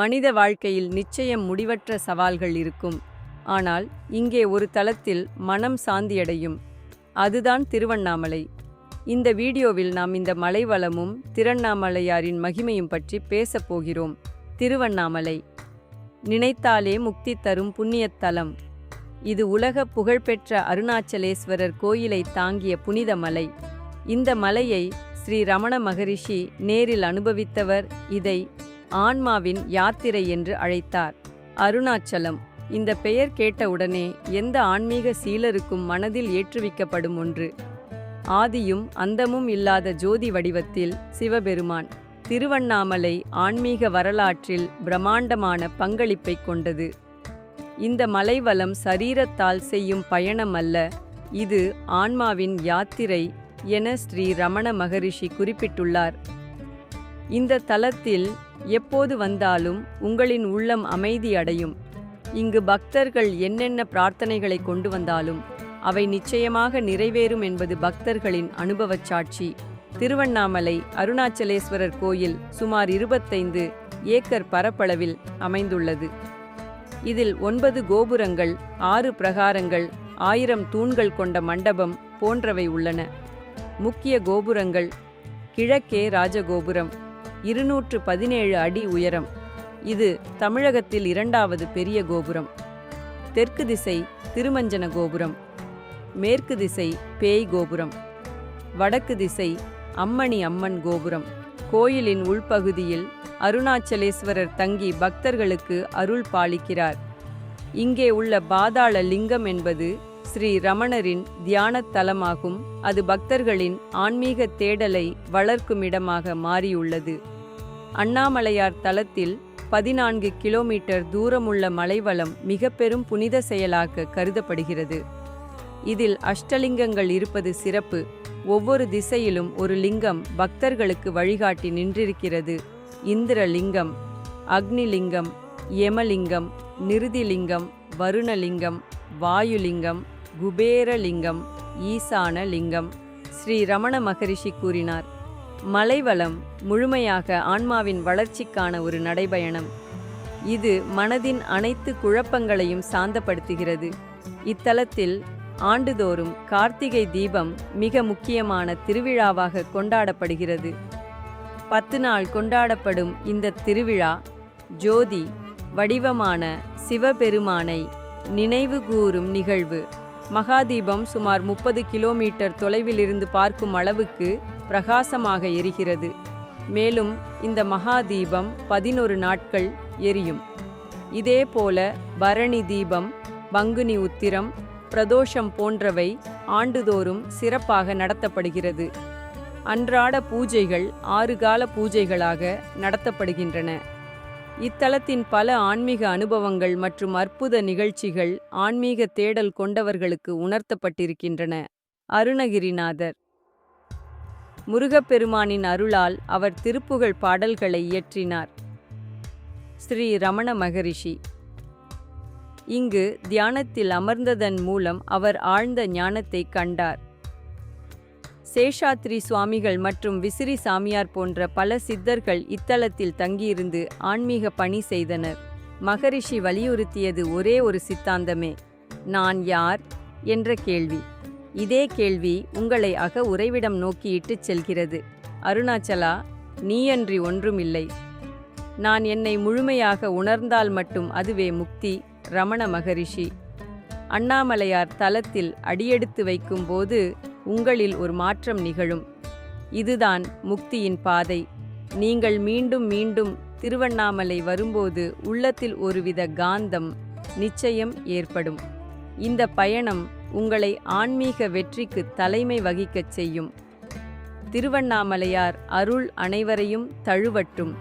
மனித வாழ்க்கையில் நிச்சயம் முடிவற்ற சவால்கள் இருக்கும். ஆனால் இங்கே ஒரு தளத்தில் மனம் சாந்தியடையும். அதுதான் திருவண்ணாமலை. இந்த வீடியோவில் நாம் இந்த மலைவளமும் திருவண்ணாமலையாரின் மகிமையும் பற்றி பேசப் போகிறோம். திருவண்ணாமலை. நினைத்தாலே முக்தி தரும் புண்ணியத்தலம் இது உலக புகழ்பெற்ற அருணாச்சலேஸ்வரர் கோயிலை தாங்கிய புனித மலை. இந்த மலையை ஸ்ரீ ரமண மகரிஷி நேரில் அனுபவித்தவர் இதை ஆன்மாவின் யாத்திரை என்று அழைத்தார். அருணாச்சலம் இந்த பெயர் கேட்டவுடனே எந்த ஆன்மீக சீலருக்கும் மனதில் ஏற்றுவிக்கப்படும் ஒன்று. ஆதியும் அந்தமும் இல்லாத ஜோதி வடிவத்தில் சிவபெருமான் திருவண்ணாமலை ஆன்மீக வரலாற்றில் பிரம்மாண்டமான பங்களிப்பை கொண்டது. இந்த மலைவலம் சரீரத்தால் செய்யும் பயணம் அல்ல இது ஆன்மாவின் யாத்திரை என ஸ்ரீ ரமண மகரிஷி குறிப்பிட்டுள்ளார். இந்த தலத்தில் எப்போது வந்தாலும் உங்களின் உள்ளம் அமைதி அடையும். இங்கு பக்தர்கள் என்னென்ன பிரார்த்தனைகளை கொண்டு வந்தாலும் அவை நிச்சயமாக நிறைவேறும் என்பது பக்தர்களின் அனுபவச் சாட்சி. திருவண்ணாமலை அருணாச்சலேஸ்வரர் கோயில் சுமார் இருபத்தைந்து ஏக்கர் பரப்பளவில் அமைந்துள்ளது. இதில் ஒன்பது கோபுரங்கள் ஆறு பிரகாரங்கள் ஆயிரம் தூண்கள் கொண்ட மண்டபம் போன்றவை உள்ளன. முக்கிய கோபுரங்கள் கிழக்கே ராஜகோபுரம் இருநூற்று பதினேழு அடி உயரம். இது தமிழகத்தில் இரண்டாவது பெரிய கோபுரம். தெற்கு திசை திருமஞ்சன கோபுரம். மேற்கு திசை பேய் கோபுரம். வடக்கு திசை அம்மணி அம்மன் கோபுரம். கோயிலின் உள்பகுதியில் அருணாச்சலேஸ்வரர் தங்கி பக்தர்களுக்கு அருள் பாலிக்கிறார். இங்கே உள்ள பாதாள லிங்கம் என்பது ஸ்ரீ ரமணரின் தியானத் தலமாகும். அது பக்தர்களின் ஆன்மீக தேடலை வளர்க்கும் இடமாக மாறியுள்ளது. அண்ணாமலையார் தலத்தில் பதினான்கு கிலோமீட்டர் தூரமுள்ள மலைவளம் மிக பெரும் புனித செயலாக கருதப்படுகிறது. இதில் அஷ்டலிங்கங்கள் இருப்பது சிறப்பு. ஒவ்வொரு திசையிலும் ஒரு லிங்கம் பக்தர்களுக்கு வழிகாட்டி நின்றிருக்கிறது. இந்திரலிங்கம் அக்னிலிங்கம் யமலிங்கம் நிருதிலிங்கம் வருணலிங்கம் வாயுலிங்கம் குபேரலிங்கம் ஈசான லிங்கம் ஸ்ரீ ரமண மகரிஷி கூறினார். மலைவளம் முழுமையாக ஆன்மாவின் வளர்ச்சிக்கான ஒரு நடைபயணம். இது மனதின் அனைத்து குழப்பங்களையும் சாந்தப்படுத்துகிறது. இத்தலத்தில் ஆண்டுதோறும் கார்த்திகை தீபம் மிக முக்கியமான திருவிழாவாக கொண்டாடப்படுகிறது. பத்து நாள் கொண்டாடப்படும் இந்த திருவிழா ஜோதி வடிவமான சிவபெருமானை நினைவுகூரும் நிகழ்வு. மகாதீபம் சுமார் முப்பது கிலோமீட்டர் தொலைவிலிருந்து பார்க்கும் அளவுக்கு பிரகாசமாக எரிகிறது. மேலும் இந்த மகா தீபம் பதினொரு நாட்கள் எரியும். இதேபோல பரணி தீபம் பங்குனி உத்திரம் பிரதோஷம் போன்றவை ஆண்டுதோறும் சிறப்பாக நடத்தப்படுகிறது. அன்றாட பூஜைகள் ஆறு கால பூஜைகளாக நடத்தப்படுகின்றன. இத்தலத்தின் பல ஆன்மீக அனுபவங்கள் மற்றும் அற்புத நிகழ்ச்சிகள் ஆன்மீக தேடல் கொண்டவர்களுக்கு உணர்த்தப்பட்டிருக்கின்றன. அருணகிரிநாதர் முருகப்பெருமானின் அருளால் அவர் திருப்புகழ் பாடல்களை இயற்றினார். ஸ்ரீ ரமண மகரிஷி. இங்கு தியானத்தில் அமர்ந்ததன் மூலம் அவர் ஆழ்ந்த ஞானத்தை கண்டார். சேஷாத்ரி சுவாமிகள் மற்றும் விசிறி சாமியார் போன்ற பல சித்தர்கள் இத்தலத்தில் தங்கியிருந்து ஆன்மீக பணி செய்தனர். மகரிஷி வலியுறுத்தியது ஒரே ஒரு சித்தாந்தமே. நான் யார்? என்ற கேள்வி. இதே கேள்வி உங்களை அக உறைவிடம் நோக்கி இட்டுச் செல்கிறது. அருணாச்சலா நீயன்றி ஒன்றுமில்லை. நான் என்னை முழுமையாக உணர்ந்தால் மட்டும் அதுவே முக்தி ரமண மகரிஷி. அண்ணாமலையார் தலத்தில் அடியெடுத்து வைக்கும்போது உங்களில் ஒரு மாற்றம் நிகழும். இதுதான் முக்தியின் பாதை. நீங்கள் மீண்டும் மீண்டும் திருவண்ணாமலை வரும்போது உள்ளத்தில் ஒருவித காந்தம் நிச்சயம் ஏற்படும். இந்த பயணம் உங்களை ஆன்மீக வெற்றிக்கு தலைமை வகிக்கச் செய்யும். திருவண்ணாமலையார் அருள் அனைவரையும் தழுவட்டும்.